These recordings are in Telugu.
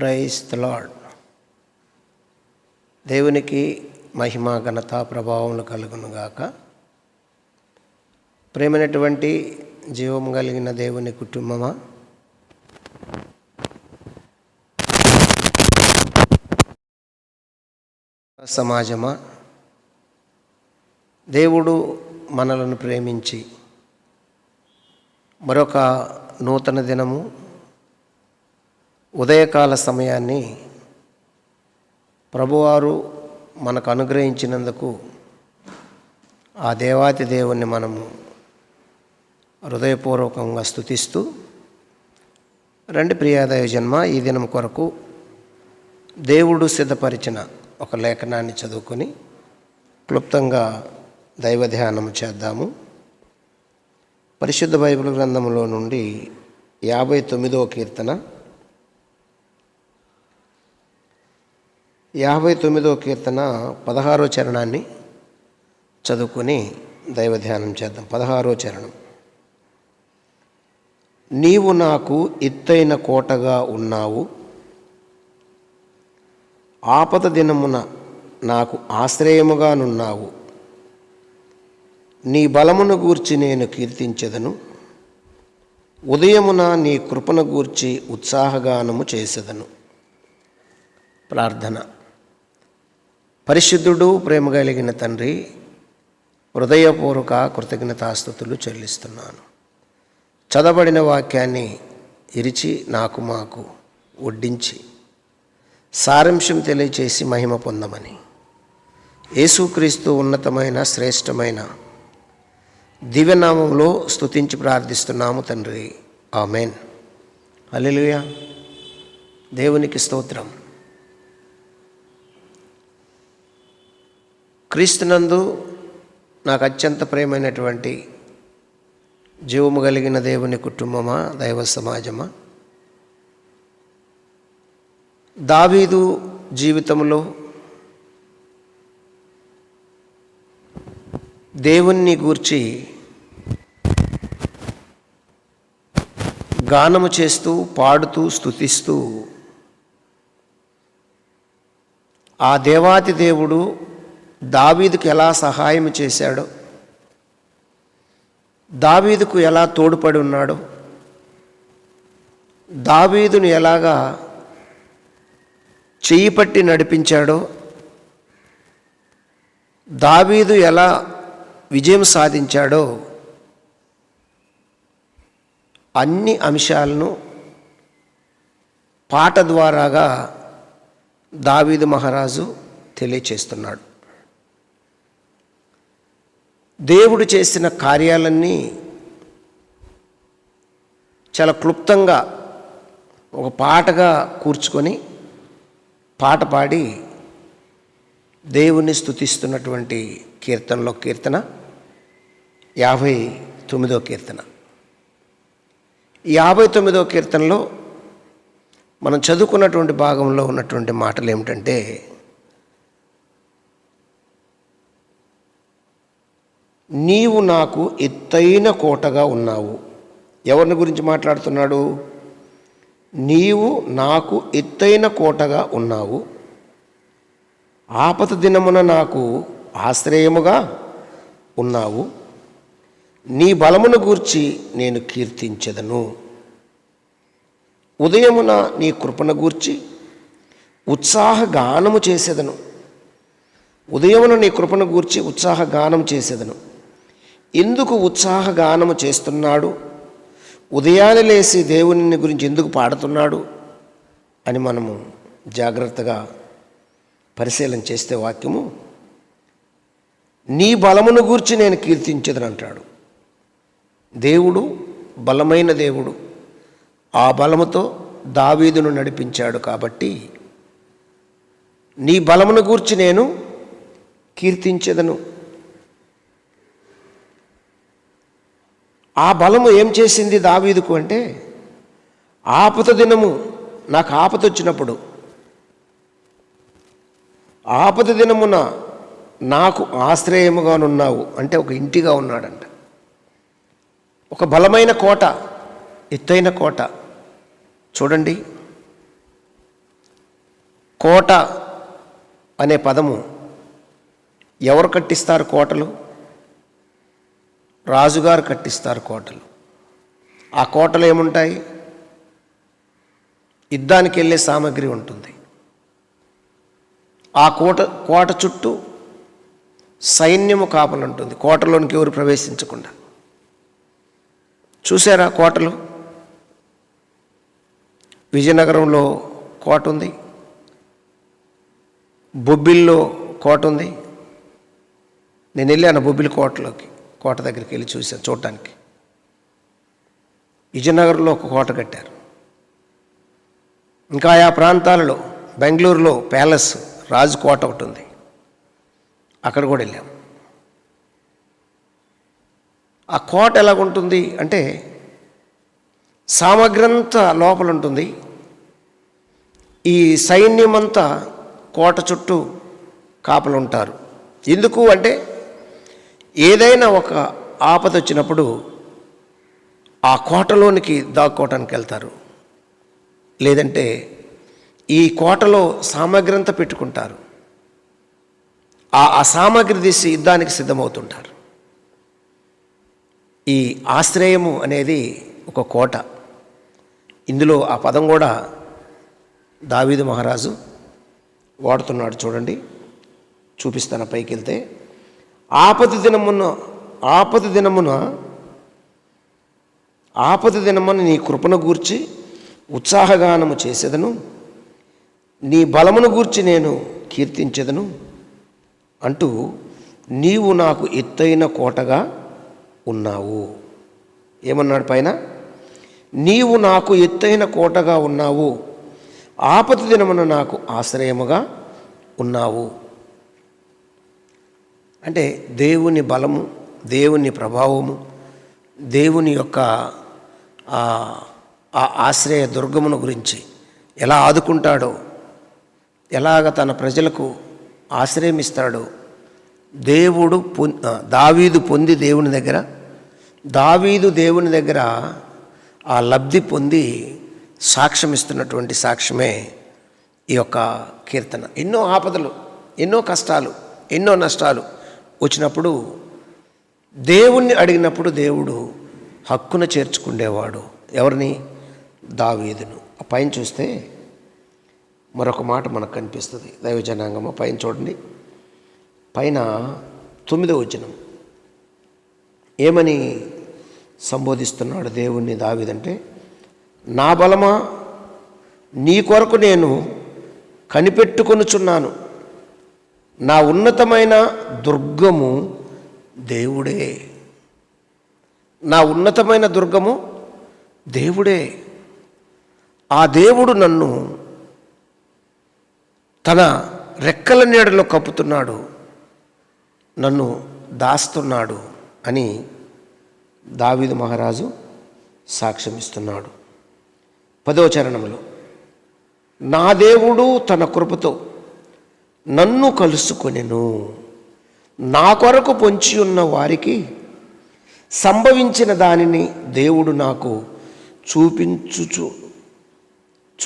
ప్రైజ్ ద లాడ్ దేవునికి మహిమ ఘనత ప్రభావములు కలుగునుగాక ప్రేమైనటువంటి జీవం కలిగిన దేవుని కుటుంబమా? సమాజమా? దేవుడు మనలను ప్రేమించి మరొక నూతన దినము ఉదయకాల సమయాన్ని ప్రభువారు మనకు అనుగ్రహించినందుకు ఆ దేవాతి దేవుణ్ణి మనము హృదయపూర్వకంగా స్థుతిస్తూ రెండు ప్రియాదయ జన్మ ఈ దినం కొరకు దేవుడు సిద్ధపరిచిన ఒక లేఖనాన్ని చదువుకొని క్లుప్తంగా దైవ ధ్యానం చేద్దాము. పరిశుద్ధ బైబిల్ గ్రంథంలో నుండి యాభై తొమ్మిదవ కీర్తన యాభై తొమ్మిదో కీర్తన పదహారో చరణాన్ని చదువుకొని దైవ ధ్యానం చేద్దాం. పదహారో చరణం. నీవు నాకు ఎత్తైన కోటగా ఉన్నావు. ఆపద దినమున నాకు ఆశ్రయముగానున్నావు నీ బలమును గూర్చి నేను కీర్తించదను. ఉదయమున నీ కృపను గూర్చి ఉత్సాహగానము చేసేదను. ప్రార్థన. పరిశుద్ధుడు ప్రేమ కలిగిన తండ్రి హృదయపూర్వక కృతజ్ఞతాస్థుతులు చెల్లిస్తున్నాను. చదవబడిన వాక్యాన్ని ఇరిచి నాకు మాకు వడ్డించి సారాంశం తెలియచేసి మహిమ పొందమని. యేసుక్రీస్తు ఉన్నతమైన శ్రేష్టమైన దివ్యనామంలో స్తుతించి ప్రార్థిస్తున్నాము తండ్రి. ఆమెన్. అల్లెలుయా దేవునికి స్తోత్రం. క్రీస్తునందు నాకు అత్యంత ప్రేమైనటువంటి జీవము కలిగిన దేవుని కుటుంబమా దైవ సమాజమా? దావీదు జీవితంలో దేవుణ్ణి గూర్చి గానము చేస్తూ పాడుతూ స్తుతిస్తూ ఆ దేవాతి దేవుడు దావీదుకు ఎలా సహాయం చేశాడో దావీదుకు ఎలా తోడ్పడి ఉన్నాడో దావీదును ఎలాగా చెయ్యి పట్టి నడిపించాడో దావీదు ఎలా విజయం సాధించాడో అన్ని అంశాలను పాట ద్వారాగా దావీదు మహారాజు తెలియచేస్తున్నాడు. దేవుడు చేసిన కార్యాలన్నీ చాలా క్లుప్తంగా ఒక పాటగా కూర్చుకొని పాట పాడి దేవుణ్ణి స్థుతిస్తున్నటువంటి కీర్తనలో కీర్తన యాభై తొమ్మిదో కీర్తన. యాభై తొమ్మిదో కీర్తనలో మనం చదువుకున్నటువంటి భాగంలో ఉన్నటువంటి మాటలు ఏమిటంటే నీవు నాకు ఎత్తైన కోటగా ఉన్నావు. ఎవరిని గురించి మాట్లాడుతున్నాడు? నీవు నాకు ఎత్తైన కోటగా ఉన్నావు. ఆపత దినమున నాకు ఆశ్రయముగా ఉన్నావు. నీ బలమును గూర్చి నేను కీర్తించదను. ఉదయమున నీ కృపను గూర్చి ఉత్సాహగానము చేసేదను. ఉదయమున నీ కృపను గూర్చి ఉత్సాహగానం చేసేదను. ఎందుకు ఉత్సాహగానము చేస్తున్నాడు? ఉదయాన్నే లేచి దేవుని గురించి ఎందుకు పాడుతున్నాడు? అని మనము జాగ్రత్తగా పరిశీలన చేస్తే వాక్యము నీ బలమును గూర్చి నేను కీర్తించదని అంటాడు. దేవుడు బలమైన దేవుడు. ఆ బలముతో దావీదును నడిపించాడు కాబట్టి నీ బలమును గూర్చి నేను కీర్తించదను. ఆ బలము ఏం చేసింది దావీదుకు అంటే ఆపత దినము నాకు ఆపత వచ్చినప్పుడు ఆపద దినమున నాకు ఆశ్రయముగానున్నావు అంటే ఒక ఇంటిగా ఉన్నాడంట. ఒక బలమైన కోట ఎత్తైన కోట. చూడండి. కోట అనే పదము ఎవరు కట్టిస్తారు కోటలు? రాజుగారు కట్టిస్తారు కోటలు. ఆ కోటలు ఏముంటాయి? యుద్ధానికి వెళ్ళే సామాగ్రి ఉంటుంది. ఆ కోట కోట చుట్టూ సైన్యము కాపలు ఉంటుంది. కోటలోనికి ఎవరు ప్రవేశించకుండా. చూసారా కోటలు? విజయనగరంలో కోట ఉంది. బొబ్బిల్లో కోట ఉంది. నేను వెళ్ళాను బొబ్బిలి కోటలోకి. కోట దగ్గరికి వెళ్ళి చూశాను చూడటానికి. విజయనగరంలో ఒక కోట కట్టారు. ఇంకా ఆయా ప్రాంతాలలో బెంగళూరులో ప్యాలెస్ రాజు కోట ఒకటి ఉంది. అక్కడ కూడా వెళ్ళాం. ఆ కోట ఎలాగుంటుంది అంటే సామగ్రంతా లోపల ఉంటుంది. ఈ సైన్యమంతా కోట చుట్టూ కాపలు ఉంటారు ఎందుకు అంటే ఏదైనా ఒక ఆపద వచ్చినప్పుడు ఆ కోటలోనికి దాక్కోవటానికి వెళ్తారు. లేదంటే ఈ కోటలో సామాగ్రి అంతా పెట్టుకుంటారు. ఆ ఆ సామాగ్రి తీసి యుద్ధానికి సిద్ధమవుతుంటారు. ఈ ఆశ్రయము అనేది ఒక కోట. ఇందులో ఆ పదం కూడా దావీదు మహారాజు వాడుతున్నాడు చూడండి. చూపిస్తాను పైకి వెళ్తే ఆపతి దినమున ఆపతి దినమున ఆపతి దినమున నీ కృపను గూర్చి ఉత్సాహగానము చేసేదను. నీ బలమును గూర్చి నేను కీర్తించెదను. అంటూ నీవు నాకు ఎత్తైన కోటగా ఉన్నావు. ఏమన్నాడు పైన? నీవు నాకు ఎత్తైన కోటగా ఉన్నావు. ఆపతి దినమున నాకు ఆశ్రయముగా ఉన్నావు. అంటే దేవుని బలము దేవుని ప్రభావము దేవుని యొక్క ఆ ఆశ్రయ దుర్గమును గురించి ఎలా ఆదుకుంటాడో ఎలాగ తన ప్రజలకు ఆశ్రయం ఇస్తాడో దేవుడు పొ దావీదు పొంది దేవుని దగ్గర దావీదు దేవుని దగ్గర ఆ లబ్ధి పొంది సాక్ష్యం ఇస్తున్నటువంటి సాక్ష్యమే ఈ యొక్క కీర్తన. ఎన్నో ఆపదలు ఎన్నో కష్టాలు ఎన్నో నష్టాలు వచ్చినప్పుడు దేవుణ్ణి అడిగినప్పుడు దేవుడు హక్కున చేర్చుకుండేవాడు. ఎవరిని? దావీదును. ఆ పైన చూస్తే మరొక మాట మనకు కనిపిస్తుంది. దైవజనాంగమ పైన చూడండి. పైన తొమ్మిదో వచనం. ఏమని సంబోధిస్తున్నాడు దేవుణ్ణి దావీదంటే నా బలమా? నీ కొరకు నేను కనిపెట్టుకొనుచున్నాను. నా ఉన్నతమైన దుర్గము దేవుడే. నా ఉన్నతమైన దుర్గము దేవుడే. ఆ దేవుడు నన్ను తన రెక్కల నీడలో కప్పుతున్నాడు. నన్ను దాస్తున్నాడు అని దావీదు మహారాజు సాక్ష్యమిస్తున్నాడు. పదో చరణంలో నా దేవుడు తన కృపతో నన్ను కలుసుకొనెను. నా కొరకు పొంచి ఉన్న వారికి సంభవించిన దానిని దేవుడు నాకు చూపించుచు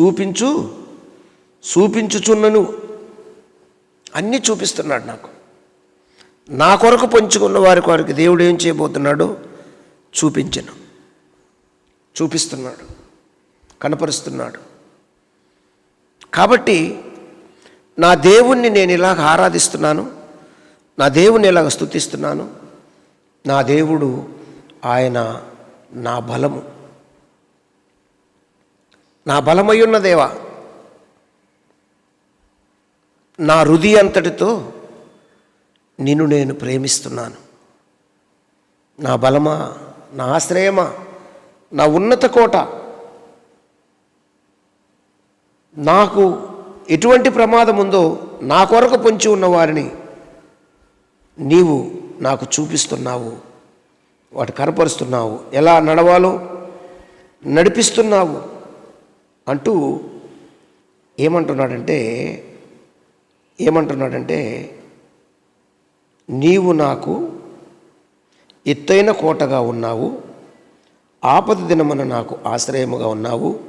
చూపించు చూపించుచున్నను. అన్నీ చూపిస్తున్నాడు నాకు. నా కొరకు పంచుకున్న వారి కొరకు దేవుడు ఏం చేయబోతున్నాడు? చూపించను. చూపిస్తున్నాడు. కనపరుస్తున్నాడు. కాబట్టి నా దేవుణ్ణి నేను ఇలాగ ఆరాధిస్తున్నాను నా దేవుణ్ణి ఇలాగ స్థుతిస్తున్నాను నా దేవుడు ఆయన నా బలము. నా బలమయ్యున్న దేవా నా హృది అంతటితో నిన్ను నేను ప్రేమిస్తున్నాను. నా బలమా నా ఆశ్రయమా నా ఉన్నత కోట నాకు ఎటువంటి ప్రమాదం ఉందో నా కొరకు పొంచి ఉన్న వారిని నీవు నాకు చూపిస్తున్నావు వాటి కనపరుస్తున్నావు. ఎలా నడవాలో? నడిపిస్తున్నావు అంటూ ఏమంటున్నాడంటే ఏమంటున్నాడంటే నీవు నాకు ఎత్తైన కోటగా ఉన్నావు ఆపద దినమున నాకు ఆశ్రయముగా ఉన్నావు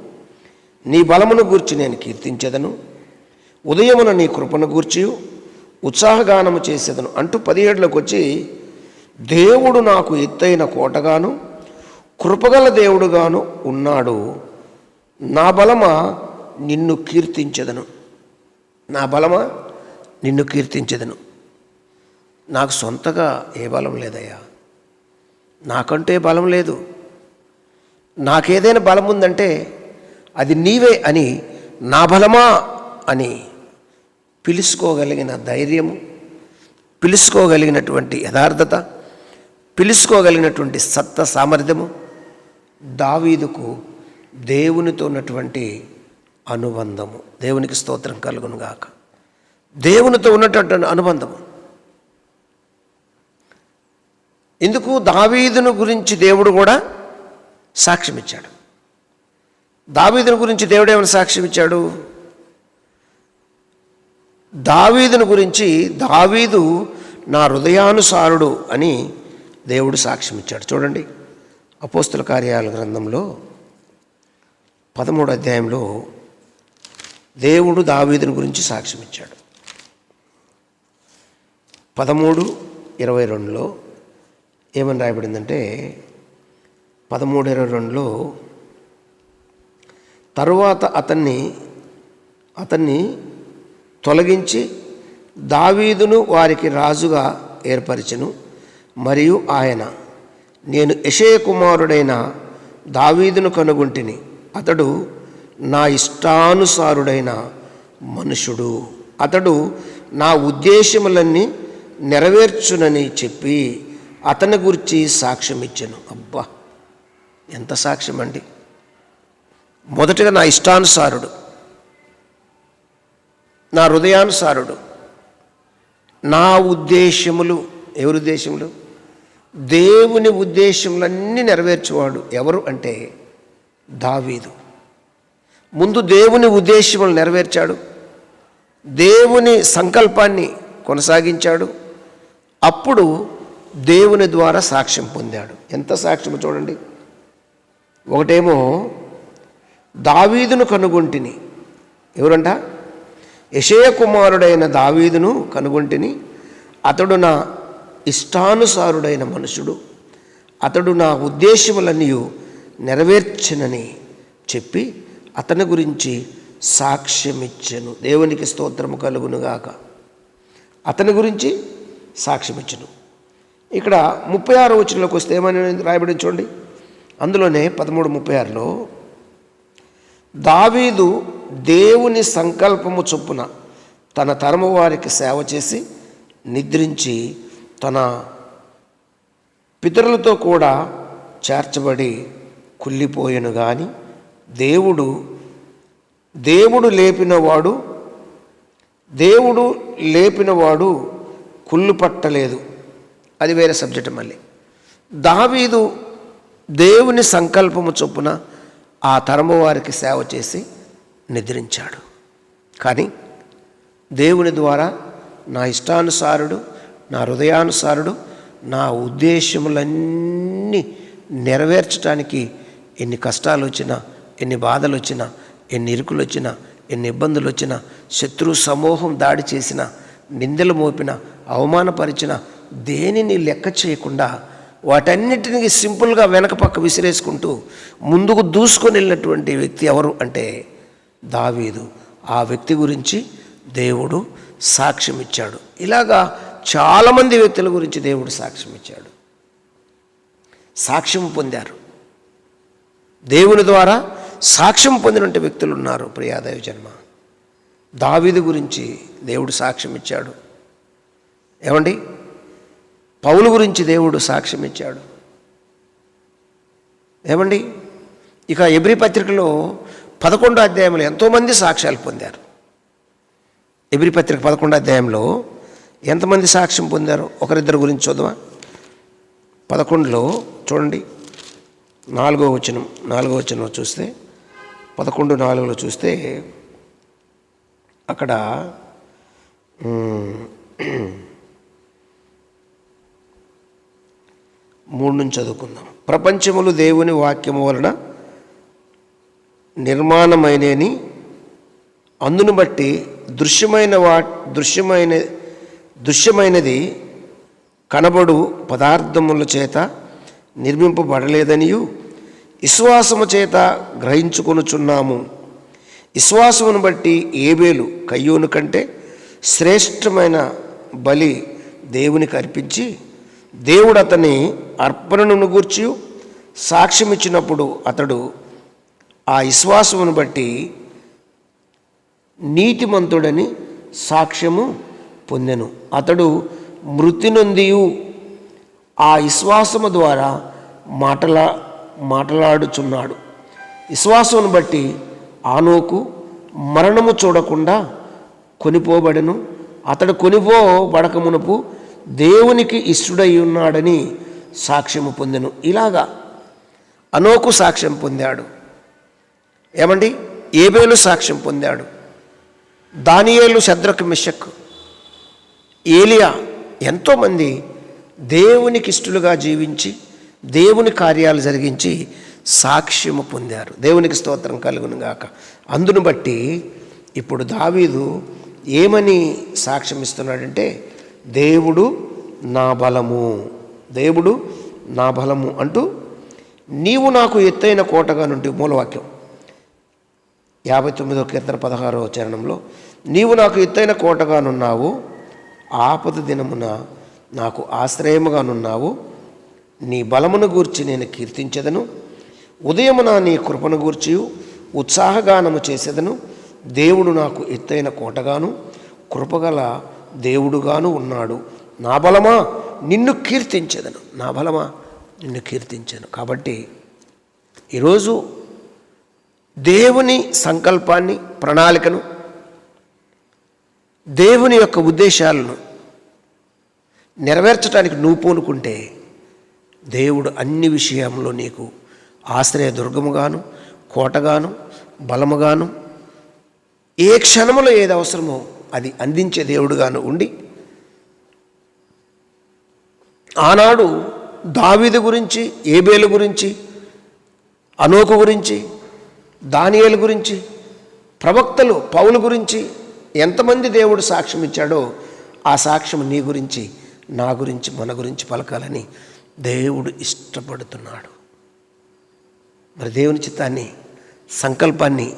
నీ బలమును గూర్చి నేను కీర్తించెదను. ఉదయమున నీ కృపను గూర్చి ఉత్సాహగానము చేసేదను. అంటూ పదిహేడులోకి వచ్చి దేవుడు నాకు ఎత్తైన కోటగాను కృపగల దేవుడుగాను ఉన్నాడు. నా బలమా నిన్ను కీర్తించెదను. నా బలమా నిన్ను కీర్తించెదను. నాకు సొంతగా ఏ బలం లేదయ్యా. నాకంటే బలం లేదు. నాకేదైనా బలం ఉందంటే అది నీవే అని నా బలమా అని పిలుచుకోగలిగిన ధైర్యము పిలుచుకోగలిగినటువంటి యథార్థత పిలుచుకోగలిగినటువంటి సత్త సామర్థ్యము దావీదుకు దేవునితో ఉన్నటువంటి అనుబంధము. దేవునికి స్తోత్రం కలుగునుగాక. దేవునితో ఉన్నటువంటి అనుబంధము. ఎందుకు దావీదును గురించి దేవుడు కూడా సాక్ష్యం ఇచ్చాడు దావీదుని గురించి దేవుడు ఏమైనా సాక్ష్యం ఇచ్చాడు దావీదుని గురించి దావీదు నా హృదయానుసారుడు అని దేవుడు సాక్ష్యం ఇచ్చాడు. చూడండి అపోస్తుల కార్యాల గ్రంథంలో పదమూడు అధ్యాయంలో దేవుడు దావీదుని గురించి సాక్ష్యం ఇచ్చాడు. పదమూడు ఇరవై రెండులో ఏమని రాయబడిందంటే పదమూడు ఇరవై రెండులో తరువాత అతన్ని అతన్ని తొలగించి దావీదును వారికి రాజుగా ఏర్పరిచెను మరియు ఆయన నేను యషయ కుమారుడైన దావీదును కనుగొంటిని. అతడు నా ఇష్టానుసారుడైన మనుషుడు. అతడు నా ఉద్దేశములన్నీ నెరవేర్చునని చెప్పి అతని గురించి సాక్ష్యం ఇచ్చాను అబ్బా! ఎంత సాక్ష్యం అండి మొదటగా నా ఇష్టానుసారుడు. నా హృదయానుసారుడు. నా ఉద్దేశములు ఎవరి ఉద్దేశములు? దేవుని ఉద్దేశములన్నీ నెరవేర్చేవాడు ఎవరు అంటే దావీదు. ముందు దేవుని ఉద్దేశములు నెరవేర్చాడు. దేవుని సంకల్పాన్ని కొనసాగించాడు. అప్పుడు దేవుని ద్వారా సాక్ష్యం పొందాడు. ఎంత సాక్ష్యం చూడండి. ఒకటేమో దావీదును కనుగొంటిని. ఎవరంట? యషయ కుమారుడైన దావీదును కనుగొంటిని. అతడు నా ఇష్టానుసారుడైన మనుషుడు. అతడు నా ఉద్దేశములన్నీ నెరవేర్చనని చెప్పి అతని గురించి సాక్ష్యమిచ్చను. దేవునికి స్తోత్రము కలుగునుగాక అతని గురించి సాక్ష్యమిచ్చను. ఇక్కడ ముప్పై ఆరు వచనంలోకి వస్తే ఏమని రాయబడి చూడండి. అందులోనే పదమూడు ముప్పై ఆరులో దావీదు దేవుని సంకల్పము చొప్పున తన తరము వారికి సేవ చేసి నిద్రించి తన పితరులతో కూడా చేర్చబడి కుళ్ళిపోయెను కానీ దేవుడు దేవుడు లేపినవాడు దేవుడు లేపినవాడు కుళ్ళు పట్టలేదు. అది వేరే సబ్జెక్ట్ మళ్ళీ. దావీదు దేవుని సంకల్పము చొప్పున ఆ తరము వారికి సేవ చేసి నిద్రించాడు. కానీ దేవుని ద్వారా నా ఇష్టానుసారుడు నా హృదయానుసారుడు నా ఉద్దేశములన్నీ నెరవేర్చడానికి ఎన్ని కష్టాలు వచ్చినా ఎన్ని బాధలు వచ్చినా ఎన్ని ఇరుకులు వచ్చినా ఎన్ని ఇబ్బందులు వచ్చినా శత్రు సమూహం దాడి చేసిన నిందలు మోపిన అవమానపరిచిన దేనిని లెక్క చేయకుండా వాటన్నిటినీ సింపుల్గా వెనక పక్క విసిరేసుకుంటూ ముందుకు దూసుకొని వెళ్ళినటువంటి వ్యక్తి ఎవరు అంటే దావీదు. ఆ వ్యక్తి గురించి దేవుడు సాక్ష్యం ఇచ్చాడు ఇలాగా చాలామంది వ్యక్తుల గురించి దేవుడు సాక్ష్యం ఇచ్చాడు సాక్ష్యం పొందారు. దేవుని ద్వారా సాక్ష్యం పొందినటువంటి వ్యక్తులు ఉన్నారు ప్రియాదేవి జన్మ. దావీదు గురించి దేవుడు సాక్ష్యం ఇచ్చాడు ఏమండి? పౌలు గురించి దేవుడు సాక్ష్యం ఇచ్చాడు ఏమండి? ఇక ఎబ్రి పత్రికలో పదకొండో అధ్యాయంలో ఎంతోమంది సాక్ష్యాలు పొందారు. ఎబిరి పత్రిక పదకొండో అధ్యాయంలో ఎంతమంది సాక్ష్యం పొందారు? ఒకరిద్దరు గురించి చూద్దామా? పదకొండులో చూడండి. నాలుగో వచనం నాలుగో వచనం చూస్తే పదకొండు నాలుగులో చూస్తే అక్కడ మూడు నుంచి చదువుకుందాం. ప్రపంచములు దేవుని వాక్యము వలన నిర్మాణమైనని అందును బట్టి దృశ్యమైన వా దృశ్యమైన దృశ్యమైనది కనబడు పదార్థముల చేత నిర్మింపబడలేదనియు విశ్వాసము చేత గ్రహించుకొనుచున్నాము. విశ్వాసమును బట్టి ఏబేలు కయ్యూను కంటే శ్రేష్టమైన బలి దేవునికి అర్పించి దేవుడు అతని అర్పణను గూర్చి సాక్ష్యం ఇచ్చినప్పుడు అతడు ఆ విశ్వాసమును బట్టి నీతిమంతుడని సాక్ష్యము పొందెను. అతడు మృతి నొందియు. ఆ విశ్వాసము ద్వారా మాటలా మాటలాడుచున్నాడు. విశ్వాసమును బట్టి ఆనోకు మరణము చూడకుండా కొనిపోబడెను. అతడు కొనిపోబడకమునపు దేవునికి ఇష్టడై ఉన్నాడని సాక్ష్యము పొందెను. ఇలాగా అనోకు సాక్ష్యం పొందాడు. ఏమండి? ఏబేలు సాక్ష్యం పొందాడు. దానియేలు శద్రకు మిషక్ ఏలియా ఎంతోమంది దేవునికి ఇష్టలుగా జీవించి దేవుని కార్యాలు జరిగించి సాక్ష్యము పొందారు. దేవునికి స్తోత్రం కలుగును గాక. అందును బట్టి ఇప్పుడు దావీదు ఏమని సాక్ష్యం ఇస్తున్నాడంటే దేవుడు నా బలము. దేవుడు నా బలము అంటూ నీవు నాకు ఎత్తైన కోటగా నుండి మూలవాక్యం. యాభై తొమ్మిదో కీర్తన పదహారో చరణంలో నీవు నాకు ఎత్తైన కోటగానున్నావు ఆపద దినమున నాకు ఆశ్రయముగానున్నావు నీ బలమును గూర్చి నేను కీర్తించెదను ఉదయమున నీ కృపను గూర్చి ఉత్సాహగానము చేసేదను దేవుడు నాకు ఎత్తైన కోటగాను కృపగల దేవుడుగాను ఉన్నాడు. నా బలమా? నిన్ను కీర్తించెదను. నా బలమా? నిన్ను కీర్తించాను. కాబట్టి ఈరోజు దేవుని సంకల్పాన్ని ప్రణాళికను దేవుని యొక్క ఉద్దేశాలను నెరవేర్చడానికి నువ్వు పూనుకుంటే దేవుడు అన్ని విషయంలో నీకు ఆశ్రయ దుర్గముగాను కోటగాను బలముగాను ఏ క్షణములో ఏది అవసరమో అది అందించే దేవుడుగాను ఉండి ఆనాడు దావీదు గురించి ఏబేలు గురించి అనోకు గురించి దానియేలు గురించి ప్రవక్తలు పౌలు గురించి ఎంతమంది దేవుడు సాక్ష్యం ఇచ్చాడో ఆ సాక్ష్యం నీ గురించి నా గురించి మన గురించి పలకాలని దేవుడు ఇష్టపడుతున్నాడు. మరి దేవుని చిత్తాన్ని సంకల్పాన్ని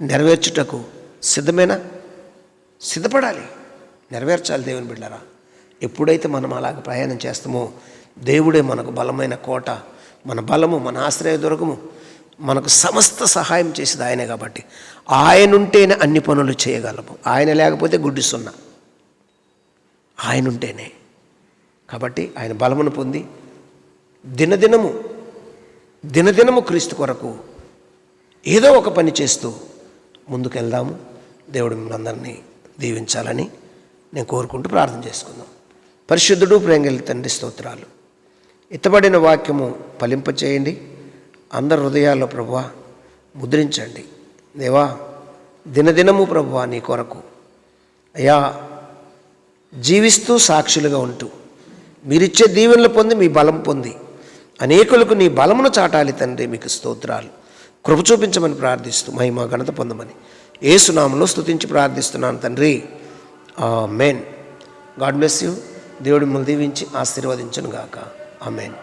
నెరవేర్చుటకు సిద్ధమేనా? సిద్ధపడాలి. నెరవేర్చాలి దేవుని బిడ్డారా ఎప్పుడైతే మనం అలాగ ప్రయాణం చేస్తామో దేవుడే మనకు బలమైన కోట మన బలము మన ఆశ్రయ దుర్గము మనకు సమస్త సహాయం చేసేది ఆయనే కాబట్టి. ఆయన ఉంటేనే అన్ని పనులు చేయగలము. ఆయన లేకపోతే గుడ్డి సున్నా. ఆయన ఉంటేనే కాబట్టి ఆయన బలమును పొంది దినదినము దినదినము క్రీస్తు కొరకు ఏదో ఒక పని చేస్తూ ముందుకెళ్దాము. దేవుడు మిమ్మల్ని అందరినీ దీవించాలని నేను కోరుకుంటూ ప్రార్థన చేసుకుందాం. పరిశుద్ధుడు ప్రేంగలి తండ్రి స్తోత్రాలు. ఇతబడిన వాక్యము ఫలింపచేయండి. అందరి హృదయాల్లో ప్రభువా ముద్రించండి. దేవా దినదినము ప్రభువా నీ కొరకు. అయ్యా జీవిస్తూ సాక్షులుగా ఉంటూ మీరిచ్చే దీవెనలు పొంది మీ బలం పొంది అనేకులకు నీ బలమును చాటాలి తండ్రి మీకు స్తోత్రాలు. కృప చూపించమని ప్రార్థిస్తూ మహిమ ఘనత పొందమని. ఏసునామంలో స్తుతించి ప్రార్థిస్తున్నాను తండ్రి. May God bless you. దేవుడి మిమ్మల్ని దీవించి ఆశీర్వదించను గాక ఆమెన్.